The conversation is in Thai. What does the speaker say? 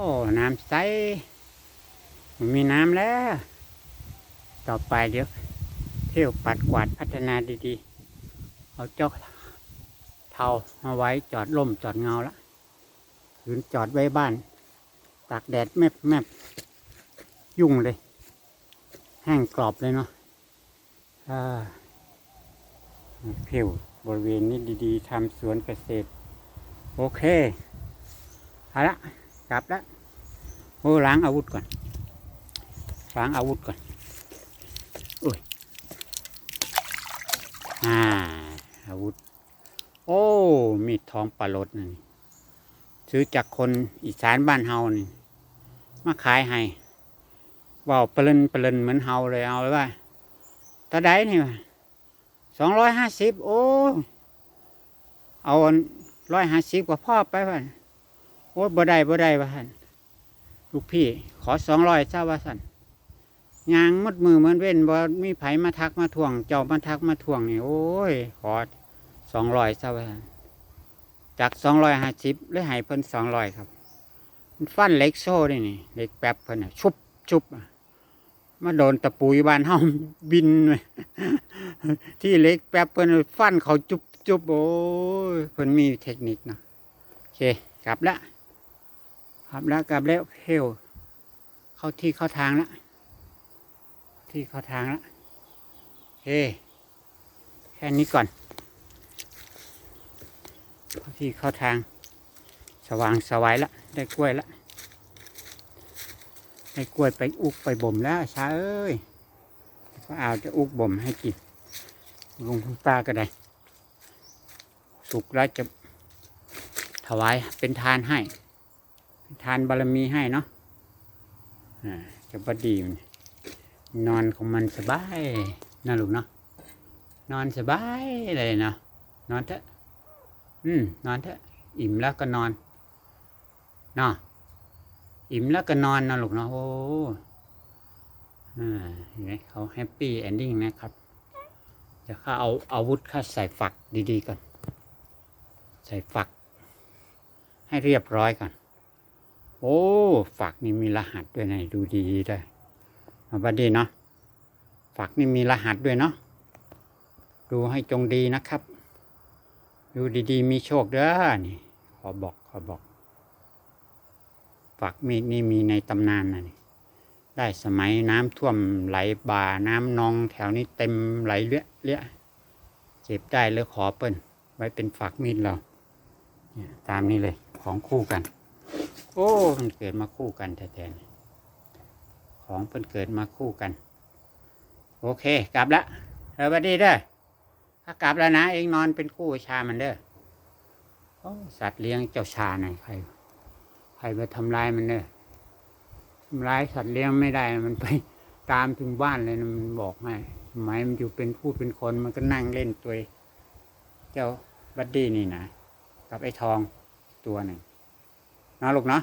โอ้ น้ำใสมันมีน้ำแล้ว ต่อไปเดี๋ยว เที่ยวปัดกวาดพัฒนาดีๆ เอาเจ้าเทามาไว้จอดล่มจอดเงาละหรือจอดไว้บ้าน ตากแดดแมบแมบยุ่งเลย แห้งกรอบเลยเนาะเพียวบริเวณนี้ดีๆทำสวนเกษตร โอเคเอาละ กลับแล้วโอ้ล้างอาวุธก่อน ล้างอาวุธก่อนอุ้ยอ่าอาวุธ โอ้มีดทองปลาลดนะนี่ซื้อจากคนอีสานบ้านเฮานี่ มาขายให้ว่าวปลินปลินเหมือนเฮาเลยเอาเลยว่าตาได้นี่สองร้อยห้าสิบโอ้ เอาร้อยห้าสิบกว่าพ่อไปว่า โอ้บ่ได้บ่ได้ว่าท่นลูกพี่ ขอสองร้อยเจ้าว่าสันยางมัดมือเหมือนเว้นบ่มีไผมาทักมาทวง เจ้ามาทักมาทวงนี่โอ้ย ขอสองร้อยเจ้าว่าสันจากสองร้อยห้าสิบเลยให้เพิ่นสองร้อยครับ มันฟันเหล็กโซ่ได้นี่เหล็กแป๊บเพิ่นชุบชุบมาโดนตะปูยบ้านเฮาบิน ที่เล็กแป๊บเพิ่นฟันเขาจุบจุบโอ้ยเพิ่นมีเทคนิคเนาะโอเคกลับละ กลับแล้วกลับแล้วเฮวเข้าที่เข้าทางละที่เข้าทางละโอเคแค่นี้ก่อน เข้าที่เข้าทาง สว่างสวายละได้กล้วยละได้กล้วยไปอุกไปบ่มแล้วช้าเอ้ยก็เอาจะอุกบ่มให้กินลุงคุณป้าก็ได้ สุกแล้วจะถวายเป็นทานให้ ทานบารมีให้เนาะจะบดีมันนอนของมันสบายนะลูกเนาะนอนสบายเลยเนาะนอนเถอะอืมนอนเถอะอิ่มแล้วก็นอนเนาะอิ่มแล้วก็นอนนะลูกเนาะโอ้อ่าเห็นไหมเขาแฮปปี้เอนดิ้งนะครับเดี๋ยวข้าเอาอาวุธข้าใส่ฝักดีๆก่อน ใส่ฝัก ให้เรียบร้อยก่อน โอ้ฝักนี่มีรหัสด้วยนะดูดีๆได้เอาบัดดีเนาะฝักนี่มีรหัสด้วยเนาะดูให้จงดีนะครับ ดูดีๆ มีโชคเด้อนี่ ขอบอกขอบอก ฝักมีดนี่มีในตำนานนะนี่ได้สมัยน้ำท่วมไหลบ่าน้ำนองแถวนี้เต็มไหลเลี้ยเลี้ยเจ็บได้เลยขอเปิ้นไว้เป็นฝักมีดเราเนี่ยตามนี้เลยของคู่กัน อ้ มันเกิดมาคู่กันแท้ๆของเป็นเกิดมาคู่กัน โอเค กลับละเออสวัสดีเด้อถ้ากลับแล้วนะ เองนอนเป็นคู่ชามันเด้อสัตว์เลี้ยงเจ้าชาหน่อยใคร ใครไปทำลายมันเนอทำลายสัตว์เลี้ยงไม่ได้ มันไปตามถึงบ้านเลยนะมันบอกให้ทำไมมันอยู่เป็นผู้เป็นคนมันก็นั่งเล่นตัว เจ้าบัดดี้นี่นะ กับไอ้ทองตัวหนึ่ง นะลูกนะ